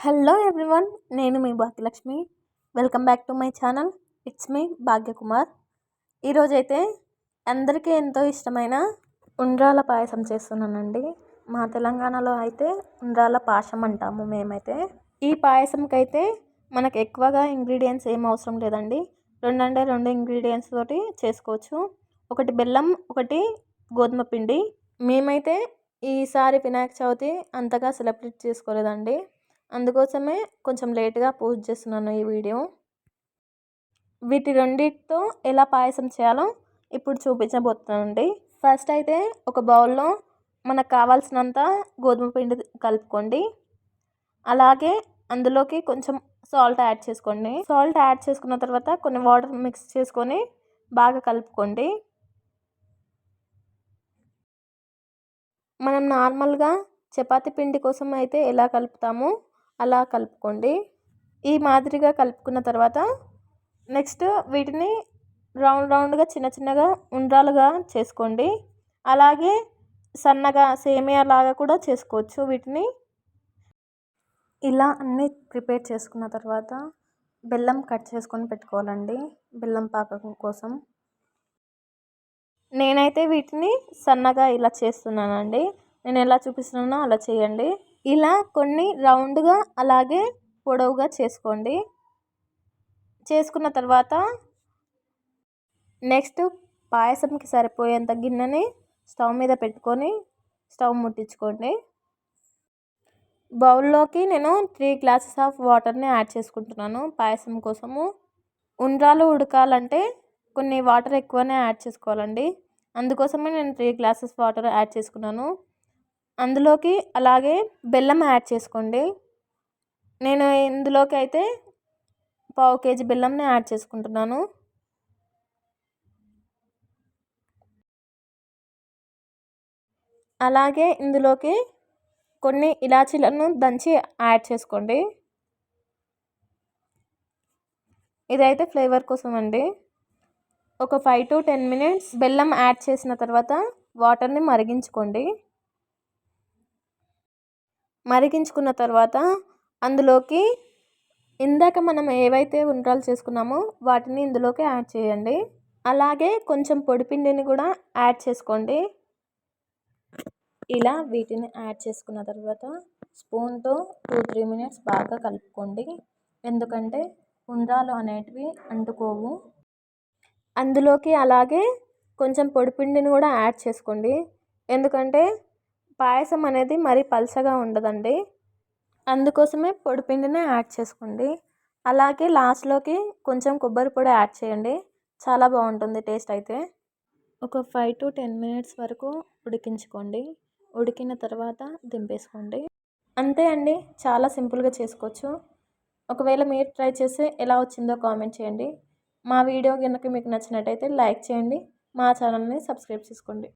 Hello everyone నేను మీ Bhagyalakshmi. Welcome back to my channel it's మీ భాగ్యకుమార్. ఈరోజైతే అందరికీ ఎంతో ఇష్టమైన ఉండ్రాల పాయసం చేస్తున్నానండి. మా తెలంగాణలో అయితే ఉండ్రాల పాశం అంటాము మేమైతే. ఈ పాయసంకైతే మనకు ఎక్కువగా ఇంగ్రీడియంట్స్ ఏం అవసరం లేదండి. రెండు అంటే రెండు ఇంగ్రీడియంట్స్ తోటి చేసుకోవచ్చు. ఒకటి బెల్లం ఒకటి గోధుమ పిండి. మేమైతే ఈసారి వినాయక చవితి అంతగా సెలబ్రేట్ చేసుకోలేదండి. అందుకోసమే కొంచెం లేట్గా పోస్ట్ చేస్తున్నాను ఈ వీడియో. వీటి రెండింటితో ఎలా పాయసం చేయాలో ఇప్పుడు చూపించబోతున్నానండి. ఫస్ట్ అయితే ఒక బౌల్లో మనకు కావాల్సినంత గోధుమ పిండి కలుపుకోండి. అలాగే అందులోకి కొంచెం సాల్ట్ యాడ్ చేసుకోండి. సాల్ట్ యాడ్ చేసుకున్న తర్వాత కొన్ని వాటర్ మిక్స్ చేసుకొని బాగా కలుపుకోండి. మనం నార్మల్గా చపాతి పిండి కోసం అయితే ఎలా కలుపుతామో? అలా కలుపుకోండి. ఈ మాదిరిగా కలుపుకున్న తర్వాత నెక్స్ట్ వీటిని రౌండ్ రౌండ్గా చిన్న చిన్నగా ఉండ్రాలుగా చేసుకోండి. అలాగే సన్నగా సేమియా లాగా కూడా చేసుకోవచ్చు వీటిని. ఇలా అన్నీ ప్రిపేర్ చేసుకున్న తర్వాత బెల్లం కట్ చేసుకొని పెట్టుకోవాలండి బెల్లం పాకం కోసం. నేనైతే వీటిని సన్నగా ఇలా చేస్తున్నానండి. నేను ఎలా చూపిస్తున్నానో అలా చేయండి. ఇలా కొన్ని రౌండ్గా అలాగే పొడవుగా చేసుకోండి. చేసుకున్న తర్వాత నెక్స్ట్ పాయసంకి సరిపోయేంత గిన్నెని స్టవ్ మీద పెట్టుకొని స్టవ్ ముట్టించుకోండి. బౌల్లోకి నేను త్రీ గ్లాసెస్ ఆఫ్ వాటర్ని యాడ్ చేసుకుంటున్నాను పాయసం కోసము. ఉండ్రాలు ఉడకాలంటే కొన్ని వాటర్ ఎక్కువనే యాడ్ చేసుకోవాలండి. అందుకోసమే నేను త్రీ గ్లాసెస్ వాటర్ యాడ్ చేసుకున్నాను. అందులోకి అలాగే బెల్లం యాడ్ చేసుకోండి. నేను ఇందులోకి అయితే పావు కేజీ బెల్లంని యాడ్ చేసుకుంటున్నాను. అలాగే ఇందులోకి కొన్ని ఇలాచీలను దంచి యాడ్ చేసుకోండి. ఇదైతే ఫ్లేవర్ కోసం అండి. ఒక ఫైవ్ టు టెన్ మినిట్స్ బెల్లం యాడ్ చేసిన తర్వాత వాటర్ని మరిగించుకోండి. మరిగించుకున్న తర్వాత అందులోకి ఇందాక మనం ఏవైతే ఉండ్రాలు చేసుకున్నామో వాటిని ఇందులోకి యాడ్ చేయండి. అలాగే కొంచెం పొడిపిండిని కూడా యాడ్ చేసుకోండి. ఇలా వీటిని యాడ్ చేసుకున్న తర్వాత స్పూన్తో టూ త్రీ మినిట్స్ బాగా కలుపుకోండి. ఎందుకంటే ఉండ్రాలు అనేటివి అంటుకోవు. అందులోకి అలాగే కొంచెం పొడిపిండిని కూడా యాడ్ చేసుకోండి. ఎందుకంటే పాయసం అనేది మరీ పలచగా ఉండదండి. అందుకోసమే పొడిపిండినే యాడ్ చేసుకోండి. అలాగే లాస్ట్లోకి కొంచెం కొబ్బరి పొడి యాడ్ చేయండి. చాలా బాగుంటుంది టేస్ట్ అయితే. ఒక ఫైవ్ టు టెన్ మినిట్స్ వరకు ఉడికించుకోండి. ఉడికిన తర్వాత దింపేసుకోండి. అంతే అండి. చాలా సింపుల్గా చేసుకోవచ్చు. ఒకవేళ మీరు ట్రై చేస్తే ఎలా వచ్చిందో కామెంట్ చేయండి. మా వీడియో కనుక మీకు నచ్చినట్టయితే లైక్ చేయండి. మా ఛానల్ని సబ్స్క్రైబ్ చేసుకోండి.